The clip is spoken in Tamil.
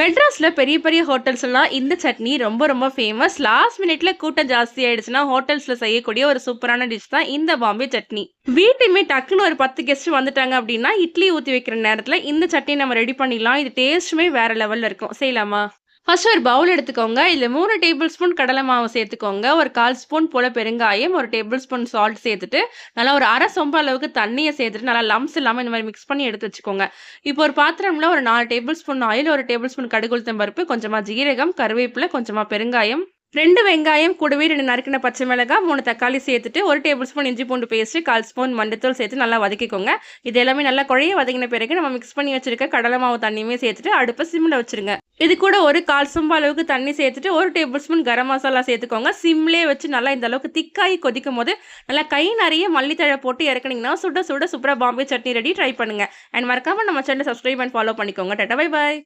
மெட்ராஸில் பெரிய பெரிய ஹோட்டல்ஸ்லாம் இந்த சட்னி ரொம்ப ரொம்ப ஃபேமஸ். லாஸ்ட் மினிட்ல கூட்டம் ஜாஸ்தி ஆயிடுச்சுன்னா, ஹோட்டல்ஸில் செய்யக்கூடிய ஒரு சூப்பரான டிஷ் தான் இந்த பாம்பே சட்னி. வீட்டுமே டக்குன்னு ஒரு 10 கெஸ்ட் வந்துட்டாங்க அப்படின்னா, இட்லி ஊற்றி வைக்கிற நேரத்தில் இந்த சட்னி நம்ம ரெடி பண்ணிடலாம். இது டேஸ்ட்டுமே வேற லெவலில் இருக்கும். செய்யலாமா? ஃபர்ஸ்ட் ஒரு பவுல் எடுத்துக்கோங்க. இதில் மூணு டேபிள் ஸ்பூன் கடலை மாவு சேர்த்துக்கோங்க. ஒரு 1/4 ஸ்பூன் போல பெருங்காயம், ஒரு டேபிள் ஸ்பூன் சால்ட் சேர்த்துட்டு, நல்லா ஒரு அரை சொம்ப அளவுக்கு தண்ணியை சேர்த்துட்டு, நல்லா லம்ப்ஸ் இல்லாமல் இந்த மாதிரி மிக்ஸ் பண்ணி எடுத்து வச்சுக்கோங்க. இப்போ ஒரு பாத்திரம்ல ஒரு நாலு டேபிள் ஸ்பூன் ஆயில், ஒரு டேபிள் ஸ்பூன் கடுகுளுத்தம் பருப்பு, கொஞ்சமாக ஜீரகம், கருவேப்பிலை, கொஞ்சமாக பெருங்காயம், ரெண்டு வெங்காயம், கூடவே ரெண்டு நறுக்கின பச்சை மிளகாய், மூணு தக்காளி சேர்த்துட்டு, ஒரு டேபிள் ஸ்பூன் இஞ்சி பூண்டு பேஸ்ட், 1/4 ஸ்பூன் மண்டத்தூள் சேர்த்து நல்லா வதக்கிக்கோங்க. இது எல்லாமே நல்லா குழைய வதங்கின பிறகு நம்ம மிக்ஸ் பண்ணி வச்சிருக்க கடலை மாவு தண்ணியுமே சேர்த்துட்டு, அடுப்பை சிம்மில் வச்சுருங்க. இது கூட ஒரு கால் சும்பா அளவுக்கு தண்ணி சேர்த்துட்டு, ஒரு டேபிள் ஸ்பூன் கரம் மசாலா சேர்த்துக்கோங்க. சிம்லேயே வச்சு நல்லா இந்த அளவுக்கு திக்காகி கொதிக்கும் போது நல்லா கை நிறைய மல்லித்தழை போட்டு இறக்குனீங்கன்னா, சுட சுட சூப்பராக பாம்பே சட்னி ரெடி. ட்ரை பண்ணுங்க. அண்ட் மறக்காமல் நம்ம சேனல் சப்ஸ்கிரைப் அண்ட் ஃபாலோ பண்ணிக்கோங்க. Tata bye bye.